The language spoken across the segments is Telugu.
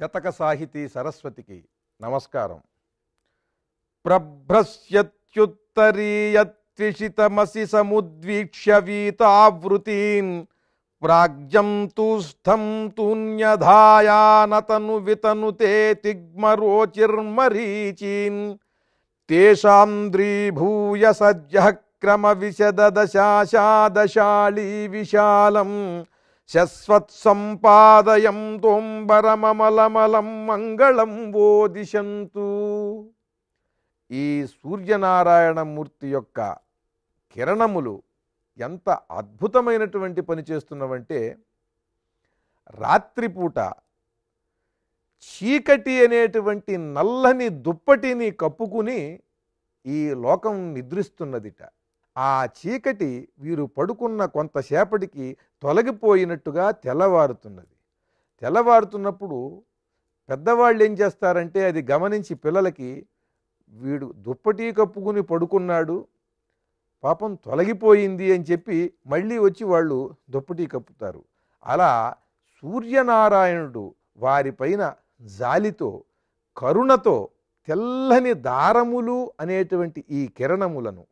శతక సాహితీ సరస్వతికి నమస్కారం. ప్రభ్రశ్యత్యుత్తరీయత్విషితమసి సముద్వీక్ష్య వీతావృతీన్ ప్రాజ్యం తూస్థం తూన్యధాయానతను వితనుతే తిగ్మరోచిర్మరీచీన్ తేషాం ద్రీభూయ సజ్జ క్రమ విశదశాశాదశాళీ విశాలం శశ్వత్సంపాదయం తోంబరమమలమలం మంగళం ఓ దిశంతు ఈ సూర్యనారాయణమూర్తి యొక్క కిరణములు ఎంత అద్భుతమైనటువంటి పని చేస్తున్నవంటే రాత్రిపూట చీకటి అనేటువంటి నల్లని దుప్పటిని కప్పుకుని ఈ లోకం నిద్రిస్తున్నదిట. ఆ చీకటి వీరు పడుకున్న కొంతసేపటికి తొలగిపోయినట్టుగా తెల్లవారుతున్నది. తెల్లవారుతున్నప్పుడు పెద్దవాళ్ళు ఏం చేస్తారంటే అది గమనించి పిల్లలకి వీడు దుప్పటి కప్పుకుని పడుకున్నాడు పాపం తొలగిపోయింది అని చెప్పి మళ్ళీ వచ్చి వాళ్ళు దుప్పటి కప్పుతారు. అలా సూర్యనారాయణుడు వారిపైన జాలితో కరుణతో తెల్లని దారములు అనేటువంటి ఈ కిరణములను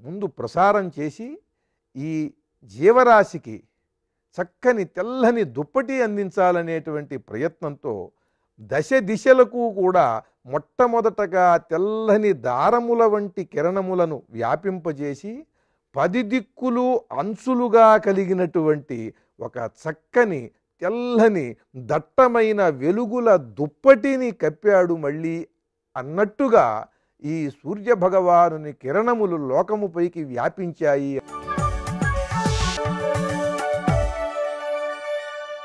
ముందు ప్రసారం చేసి ఈ జీవరాశికి చక్కని తెల్లని దుప్పటి అందించాలనేటువంటి ప్రయత్నంతో దశ దిశలకు కూడా మొట్టమొదటగా తెల్లని దారముల వంటి కిరణములను వ్యాపింపజేసి పది దిక్కులు అంచులుగా కలిగినటువంటి ఒక చక్కని తెల్లని దట్టమైన వెలుగుల దుప్పటిని కప్పాడు మళ్ళీ అన్నట్టుగా ఈ సూర్య భగవానుని కిరణములు లోకముపైకి వ్యాపించాయి.